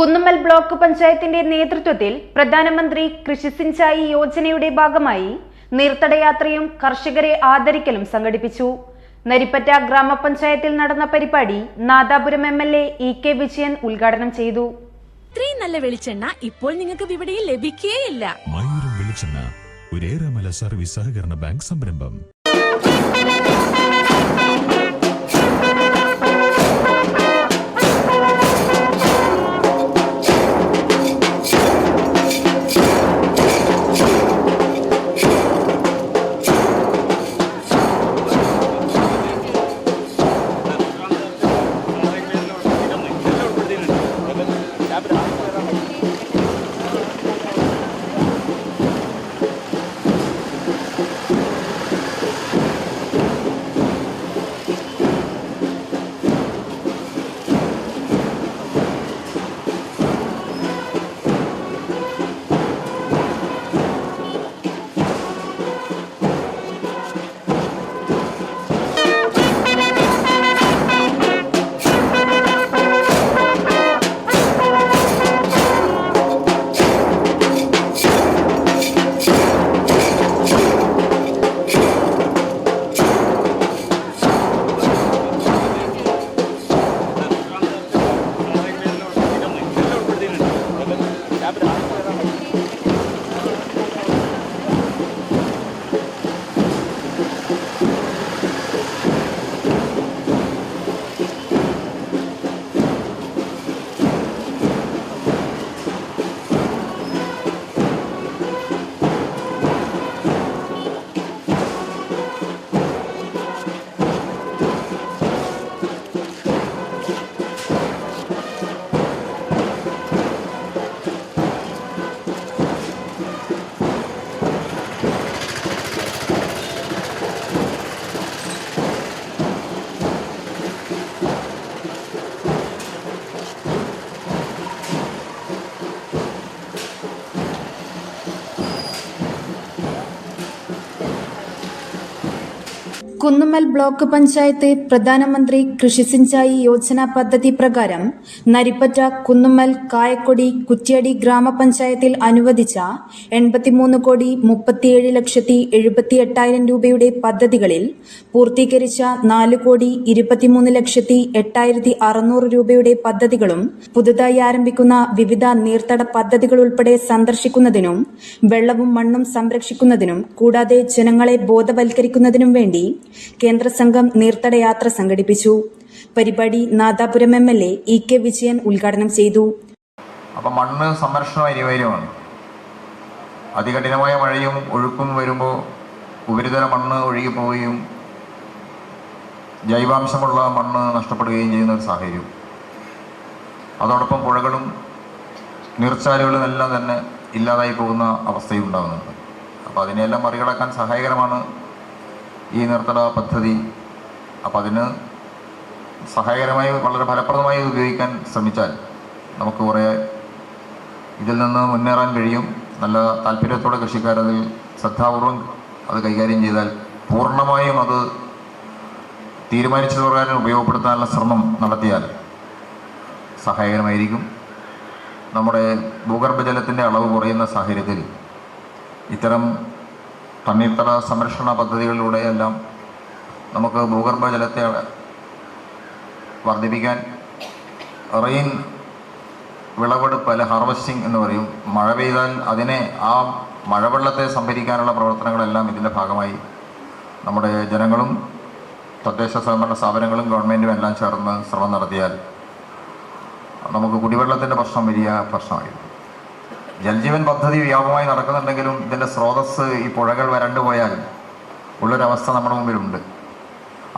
Kunnummal block പഞ്ചായത്തിന്റെ നേതൃത്വത്തിൽ പ്രധാനമന്ത്രി കൃഷി സിഞ്ചായി യോജനയുടെ ഭാഗമായി നീർത്തടയാത്രയും കർഷകരെ ആദരിക്കലും സംഘടിപ്പിച്ചു. നരിപ്പറ്റ ഗ്രാമപഞ്ചായത്തിൽ നടന്ന പരിപാടി Nadapuram M L A E K Vijayan ഉദ്ഘാടനം ചെയ്തു. ഇത്രയും നല്ല വെളിച്ചെണ്ണ ഇപ്പോൾ നിങ്ങൾക്ക് ഇവിടെയും ലഭിക്കുകയില്ല മയൂരം വെളിച്ചെണ്ണ ഒരേറെമല സർവീസ് സഹകരണ ബാങ്ക് സംരംഭം. കുന്നുമ്മൽ ബ്ലോക്ക് പഞ്ചായത്ത് പ്രധാനമന്ത്രി കൃഷി സിഞ്ചായി യോജന പദ്ധതി പ്രകാരം നരിപ്പറ്റ കുന്നുമ്മൽ കായക്കൊടി കുറ്റ്യാടി ഗ്രാമപഞ്ചായത്തിൽ അനുവദിച്ച എൺപത്തിമൂന്ന് കോടി മുപ്പത്തിയേഴ് ലക്ഷത്തി എഴുപത്തി എട്ടായിരം രൂപയുടെ പദ്ധതികളിൽ പൂർത്തീകരിച്ച നാല് കോടി ഇരുപത്തിമൂന്ന് ലക്ഷത്തി എട്ടായിരത്തി അറുന്നൂറ് രൂപയുടെ പദ്ധതികളും പുതുതായി ആരംഭിക്കുന്ന വിവിധ നീർത്തട പദ്ധതികൾ ഉൾപ്പെടെ സന്ദർശിക്കുന്നതിനും വെള്ളവും മണ്ണും സംരക്ഷിക്കുന്നതിനും കൂടാതെ ജനങ്ങളെ ബോധവൽക്കരിക്കുന്നതിനും വേണ്ടി കേന്ദ്ര നീർത്തടയാത്ര നീർത്തട സംഘടിപ്പിച്ചു. പരിപാടി Nadapuram M L A E K Vijayan ഉദ്ഘാടനം ചെയ്തു. അപ്പം മണ്ണ് സംരക്ഷണം അനിവാര്യമാണ്. അതികഠിനമായ മഴയും ഒഴുക്കും വരുമ്പോൾ ഉപരിതല മണ്ണ് ഒഴുകിപ്പോവുകയും ജൈവാംശമുള്ള മണ്ണ് നഷ്ടപ്പെടുകയും ചെയ്യുന്ന ഒരു സാഹചര്യം. അതോടൊപ്പം പുഴകളും നീർച്ചാലുകളും എല്ലാം തന്നെ ഇല്ലാതായി പോകുന്ന അവസ്ഥയും ഉണ്ടാകുന്നുണ്ട് അപ്പോൾ അതിനെയെല്ലാം മറികടക്കാൻ സഹായകരമാണ് ഈ നിർത്തട പദ്ധതി. അപ്പോൾ അതിന് സഹായകരമായി വളരെ ഫലപ്രദമായി ഉപയോഗിക്കാൻ ശ്രമിച്ചാൽ നമുക്ക് കുറേ ഇതിൽ നിന്ന് മുന്നേറാൻ കഴിയും. നല്ല താല്പര്യത്തോടെ കൃഷിക്കാരതിൽ ശ്രദ്ധാപൂർവം അത് കൈകാര്യം ചെയ്താൽ പൂർണമായും അത് തീരുമാനിച്ച പ്രകാരം ഉപയോഗപ്പെടുത്താനുള്ള ശ്രമം നടത്തിയാൽ സഹായകരമായിരിക്കും. നമ്മുടെ ഭൂഗർഭജലത്തിന്റെ അളവ് കുറയുന്ന സാഹചര്യത്തിൽ ഇത്തരം തണ്ണീർത്തട സംരക്ഷണ പദ്ധതികളിലൂടെയെല്ലാം നമുക്ക് ഭൂഗർഭജലത്തെ വർദ്ധിപ്പിക്കാൻ റെയിൻ വിളവെടുപ്പ് അല്ലെ ഹാർവസ്റ്റിംഗ് എന്ന് പറയും. മഴ പെയ്താൽ അതിനെ ആ മഴവെള്ളത്തെ സംഭരിക്കാനുള്ള പ്രവർത്തനങ്ങളെല്ലാം ഇതിന്റെ ഭാഗമായി നമ്മുടെ ജനങ്ങളും തദ്ദേശ സ്വയംഭരണ സ്ഥാപനങ്ങളും ഗവൺമെന്റും എല്ലാം ചേർന്ന് ശ്രമം നടത്തിയാൽ നമുക്ക് കുടിവെള്ളത്തിന്റെ പ്രശ്നം വലിയ പ്രശ്നമായിരുന്നു ജൽജീവൻ പദ്ധതി വ്യാപകമായി നടക്കുന്നുണ്ടെങ്കിലും ഇതിന്റെ സ്രോതസ് ഈ പുഴകൾ വരണ്ടു പോയാൽ ഉള്ളൊരവസ്ഥ നമ്മുടെ മുമ്പിലുണ്ട്.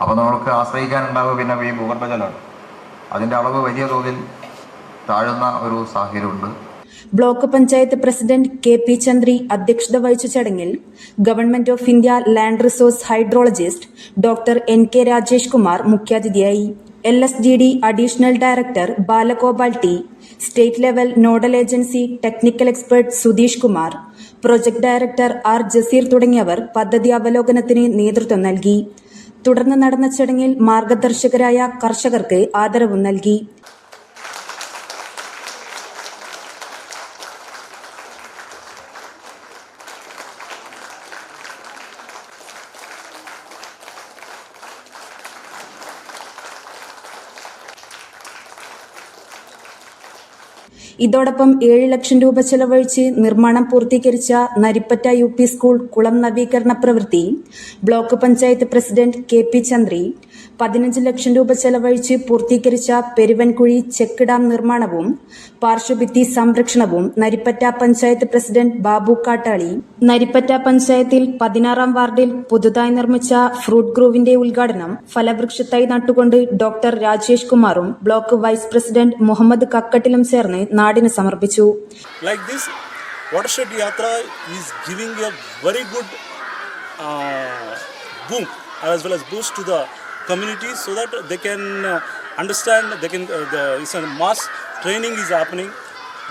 അപ്പോൾ നമുക്ക് ആശ്രയിക്കാനുണ്ടാവുക പിന്നെ ഈ ഭൂഗർഭജലമാണ് അതിന്റെ അളവ് വലിയ തോതിൽ താഴുന്ന ഒരു സാഹചര്യമുണ്ട്. Block panchayat president K P Chandri അധ്യക്ഷത വഹിച്ച ചടങ്ങിൽ government of India land resource hydrologist doctor N K Rajesh Kumar മുഖ്യാതിഥിയായി. L S G D additional director Balagopal T state level nodal agency technical expert Sudheesh Kumar project director R Jaseer തുടങ്ങിയവർ പദ്ധതി അവലോകനത്തിന് നേതൃത്വം നൽകി. തുടർന്ന് നടന്ന ചടങ്ങിൽ മാർഗദർശകരായ കർഷകർക്ക് ആദരവും നൽകി. ഇതോടൊപ്പം ഏഴ് ലക്ഷം രൂപ ചെലവഴിച്ച് നിർമ്മാണം പൂർത്തീകരിച്ച നരിപ്പറ്റ യു സ്കൂൾ കുളം നവീകരണ പ്രവൃത്തി block panchayat president K P Chandri പതിനഞ്ച് ലക്ഷം രൂപ ചെലവഴിച്ച് പൂർത്തീകരിച്ച പെരുവൻകുഴി ചെക്ക് ഡാം നിർമ്മാണവും പാർശ്വഭിത്തി സംരക്ഷണവും നരിപ്പറ്റ പഞ്ചായത്ത് പ്രസിഡന്റ് ബാബു കാട്ടാളി. നരിപ്പറ്റ പഞ്ചായത്തിൽ പതിനാറാം വാർഡിൽ പുതുതായി നിർമ്മിച്ച ഫ്രൂട്ട് ഗ്രൂവിന്റെ ഉദ്ഘാടനം ഫലവൃക്ഷത്തായി നട്ടുകൊണ്ട് ഡോക്ടർ രാജേഷ് കുമാറും ബ്ലോക്ക് വൈസ് പ്രസിഡന്റ് മുഹമ്മദ് കക്കട്ടിലും ചേർന്ന് നാടിന് സമർപ്പിച്ചു. Uh, as well as boost to the community so that they can uh, understand they can uh, the it's a mass training is happening.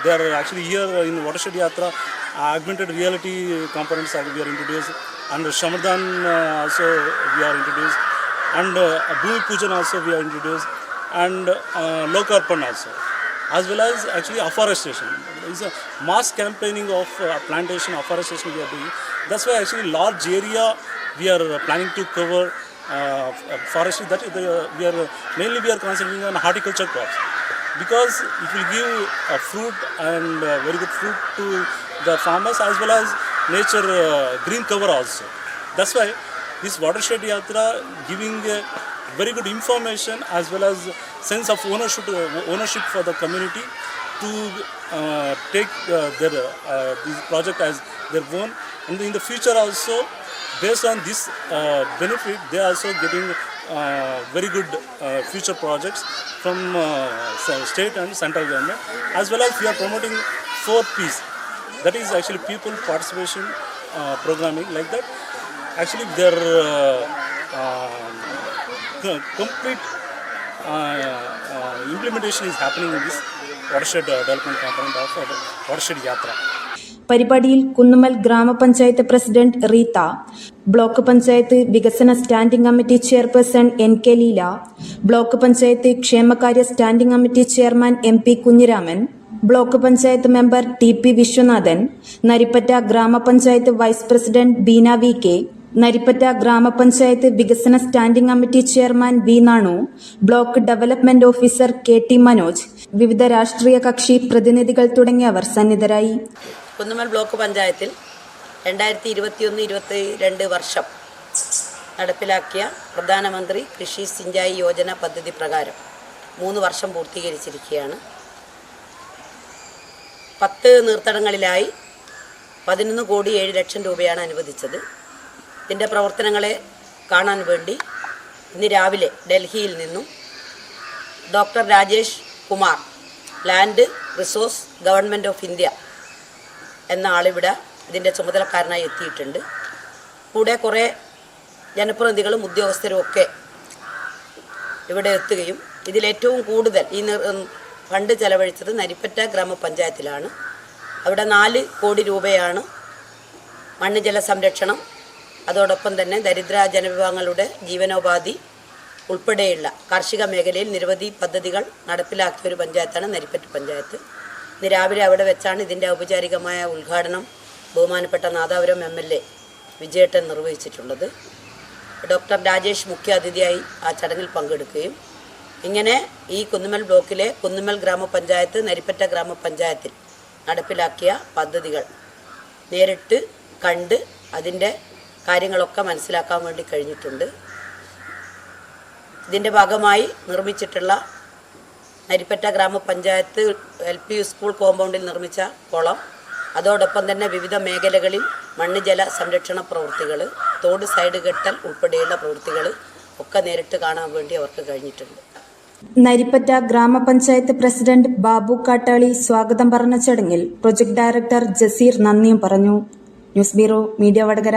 They are actually here in watershed yatra. Augmented reality components are we are introduced. And shamadan uh, also we are introduced. And uh, Bhumi Pujan also we are introduced. And uh, Lokarpan also. As well as actually afforestation. It's a mass campaigning of uh, plantation afforestation we are doing. That's why actually large area we are uh, planning to cover forestry. That is we are mainly we are concentrating on horticulture crops because it will give uh, fruit and uh, very good fruit to the farmers as well as nature uh, green cover also. That's why this watershed yatra giving uh, very good information as well as sense of ownership ownership for the community to uh, take uh, their uh, this project as their own and in the future also based on this uh, benefit they are also getting uh, very good uh, future projects from uh, state and central government. As well as we are promoting four P's. That is actually people participation uh, programming like that. Actually their uh, um, co- complete uh, uh, implementation is happening in this watershed uh, development component of uh, watershed yatra പരിപാടിയിൽ കുന്നുമൽ ഗ്രാമപഞ്ചായത്ത് president Reetha block panchayat വികസന standing committee chairperson N K Leela block panchayat ക്ഷേമകാര്യ standing committee chairman M P Kunhiraman block panchayat member T P Viswanathan Naripatta ഗ്രാമപഞ്ചായത്ത് vice president Beena V K Naripatta ഗ്രാമപഞ്ചായത്ത് വികസന standing committee chairman V Nanu block development officer K T Manoj വിവിധ രാഷ്ട്രീയ കക്ഷി പ്രതിനിധികൾ തുടങ്ങിയവർ സന്നിധരായി. Kunnummal block പഞ്ചായത്തിൽ രണ്ടായിരത്തി ഇരുപത്തിയൊന്ന് ഇരുപത്തി രണ്ട് വർഷം നടപ്പിലാക്കിയ പ്രധാനമന്ത്രി കൃഷി സിഞ്ചായി യോജന പദ്ധതി പ്രകാരം മൂന്ന് വർഷം പൂർത്തീകരിച്ചിരിക്കുകയാണ്. പത്ത് നീർത്തടങ്ങളിലായി പതിനൊന്ന് കോടി ഏഴ് ലക്ഷം രൂപയാണ് അനുവദിച്ചത്. ഇതിന്റെ പ്രവർത്തനങ്ങളെ കാണാൻ വേണ്ടി ഇന്ന് രാവിലെ ഡൽഹിയിൽ നിന്നും doctor Rajesh Kumar land resource government of India എന്ന ആളിവിടെ ഇതിന്റെ ചുമതലക്കാരനായി എത്തിയിട്ടുണ്ട്. കൂടെ കുറേ ജനപ്രതിനിധികളും ഉദ്യോഗസ്ഥരും ഒക്കെ ഇവിടെ എത്തുകയും ഇതിലേറ്റവും കൂടുതൽ ഈ ഫണ്ട് ചെലവഴിച്ചത് നരിപ്പറ്റ ഗ്രാമപഞ്ചായത്തിലാണ്. അവിടെ നാല് കോടി രൂപയാണ് മണ്ണ് ജല സംരക്ഷണം അതോടൊപ്പം തന്നെ ദരിദ്ര ജനവിഭാഗങ്ങളുടെ ജീവനോപാധി ഉൾപ്പെടെയുള്ള കാർഷിക മേഖലയിൽ നിരവധി പദ്ധതികൾ നടപ്പിലാക്കിയ ഒരു പഞ്ചായത്താണ് നരിപ്പറ്റ് പഞ്ചായത്ത്. ഇന്ന് രാവിലെ അവിടെ വെച്ചാണ് ഇതിന്റെ ഔപചാരികമായ ഉദ്ഘാടനം ബഹുമാനപ്പെട്ട നാദാപുരം എം എൽ എ വിജയേട്ടൻ നിർവഹിച്ചിട്ടുള്ളത്. ഡോക്ടർ രാജേഷ് മുഖ്യാതിഥിയായി ആ ചടങ്ങിൽ പങ്കെടുക്കുകയും ഇങ്ങനെ ഈ കുന്നുമൽ ബ്ലോക്കിലെ കുന്നുമൽ ഗ്രാമപഞ്ചായത്ത് നരിപ്പറ്റ ഗ്രാമപഞ്ചായത്തിൽ നടപ്പിലാക്കിയ പദ്ധതികൾ നേരിട്ട് കണ്ട് അതിന്റെ കാര്യങ്ങളൊക്കെ മനസ്സിലാക്കാൻ വേണ്ടി കഴിഞ്ഞിട്ടുണ്ട്. ഇതിന്റെ ഭാഗമായി നിർമ്മിച്ചിട്ടുള്ള നരിപ്പറ്റ ഗ്രാമപഞ്ചായത്ത് എൽ പി സ്കൂൾ കോമ്പൗണ്ടിൽ നിർമ്മിച്ച കുളം. അതോടൊപ്പം തന്നെ വിവിധ മേഖലകളിൽ മണ്ണ് ജല സംരക്ഷണ പ്രവൃത്തികൾ തോട് സൈഡ് കെട്ടൽ ഉൾപ്പെടെയുള്ള പ്രവൃത്തികൾ ഒക്കെ നേരിട്ട് കാണാൻ വേണ്ടി അവർക്ക് കഴിഞ്ഞിട്ടുണ്ട്. നരിപ്പറ്റ ഗ്രാമപഞ്ചായത്ത് പ്രസിഡന്റ് ബാബു കാട്ടാളി സ്വാഗതം പറഞ്ഞ ചടങ്ങിൽ പ്രൊജക്ട് ഡയറക്ടർ ജസീർ നന്ദിയും പറഞ്ഞു. News bureau media Vadakara.